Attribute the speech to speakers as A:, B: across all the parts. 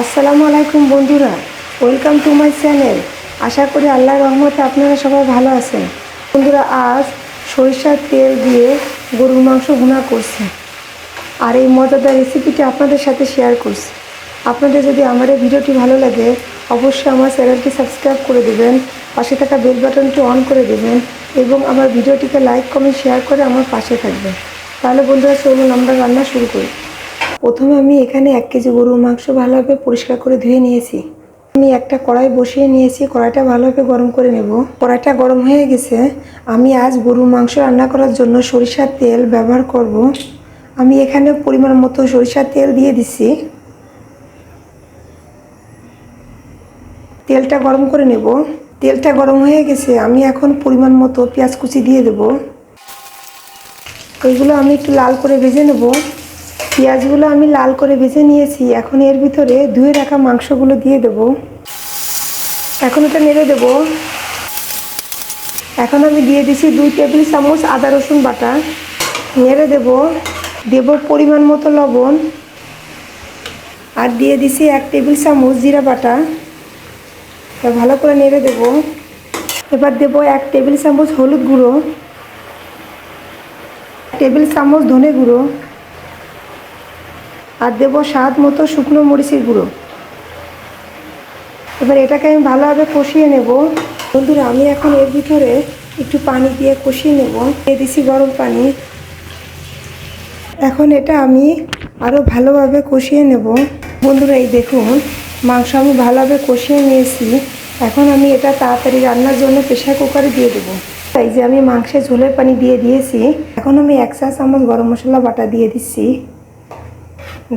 A: আসসালামু আলাইকুম বন্ধুরা ওয়েলকাম টু মাই চ্যানেল আশা করি আল্লাহ রহমতে আপনারা সবাই ভালো আছেন। বন্ধুরা, আজ সরিষার তেল দিয়ে গরুর মাংস ভুনা করছি। আর এই মজাদার রেসিপিটি আপনাদের সাথে শেয়ার করছি। আপনাদের যদি আমার এই ভিডিওটি ভালো লাগে, অবশ্যই আমার চ্যানেলটি সাবস্ক্রাইব করে দেবেন, পাশে থাকা বেল বাটনটি অন করে দেবেন, এবং আমার ভিডিওটিকে লাইক কমেন্ট শেয়ার করে আমার পাশে থাকবেন। তাহলে বন্ধুরা, চলুন আমরা রান্না শুরু করি। প্রথমে আমি এখানে এক কেজি গরুর মাংস ভালোভাবে পরিষ্কার করে ধুয়ে নিয়েছি। আমি একটা কড়াই বসিয়ে নিয়েছি, কড়াইটা ভালোভাবে গরম করে নেব। কড়াইটা গরম হয়ে গেছে। আমি আজ গরুর মাংস রান্না করার জন্য সরিষার তেল ব্যবহার করব। আমি এখানে পরিমাণ মতো সরিষার তেল দিয়ে দিচ্ছি। তেলটা গরম করে নেব। তেলটা গরম হয়ে গেছে। আমি এখন পরিমাণ মতো পেঁয়াজ কুচি দিয়ে দেব। ওইগুলো আমি একটু লাল করে ভেজে নেব। পেঁয়াজগুলো আমি লাল করে ভেজে নিয়েছি। এখন এর ভিতরে ধুয়ে রাখা মাংসগুলো দিয়ে দেব। এখন এটা নেড়ে দেব। এখন আমি দিয়ে দিছি দুই টেবিল চামচ আদা রসুন বাটা। নেড়ে দেব। দেব পরিমাণ মতো লবণ। আর দিয়ে দিছি এক টেবিল চামচ জিরা বাটা। ভালো করে নেড়ে দেব। এবার দেব এক টেবিল চামচ হলুদ গুঁড়ো। টেবিল চামচ ধনে গুঁড়ো। আর দেবো স্বাদ মতো শুকনো মরিচের গুঁড়ো। এবার এটাকে আমি ভালোভাবে কষিয়ে নেব। বন্ধুরা, আমি এখন এর ভিতরে একটু পানি দিয়ে কষিয়ে নেব। দিয়ে দিছি গরম পানি। এখন এটা আমি আরও ভালোভাবে কষিয়ে নেব। বন্ধুরা, এই দেখুন, মাংস আমি ভালোভাবে কষিয়ে নিয়েছি। এখন আমি এটা তাড়াতাড়ি রান্নার জন্য প্রেশার কুকারে দিয়ে দেবো। এই যে আমি মাংসের ঝোলের পানি দিয়ে দিয়েছি। এখন আমি এক চা চামচ গরম মশলা বাটা দিয়ে দিচ্ছি।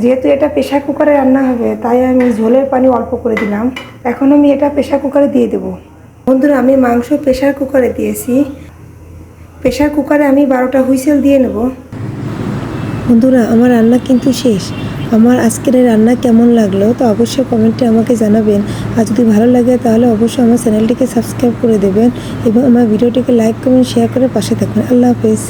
A: যেহেতু এটা প্রেশার কুকারে রান্না হবে, তাই আমি ঝোলের পানি অল্প করে দিলাম। এখন আমি এটা প্রেশার কুকারে দিয়ে দেবো। বন্ধুরা, আমি মাংস প্রেশার কুকারে দিয়েছি। প্রেশার কুকারে আমি বারোটা হুইসেল দিয়ে নেব। বন্ধুরা, আমার রান্না কিন্তু শেষ। আমার আজকের এই রান্না কেমন লাগল তো অবশ্যই কমেন্টে আমাকে জানাবেন। আর যদি ভালো লাগে, তাহলে অবশ্যই আমার চ্যানেলটিকে সাবস্ক্রাইব করে দেবেন এবং আমার ভিডিওটিকে লাইক, কমেন্ট, শেয়ার করে পাশে থাকবেন আল্লাহ হাফেজ।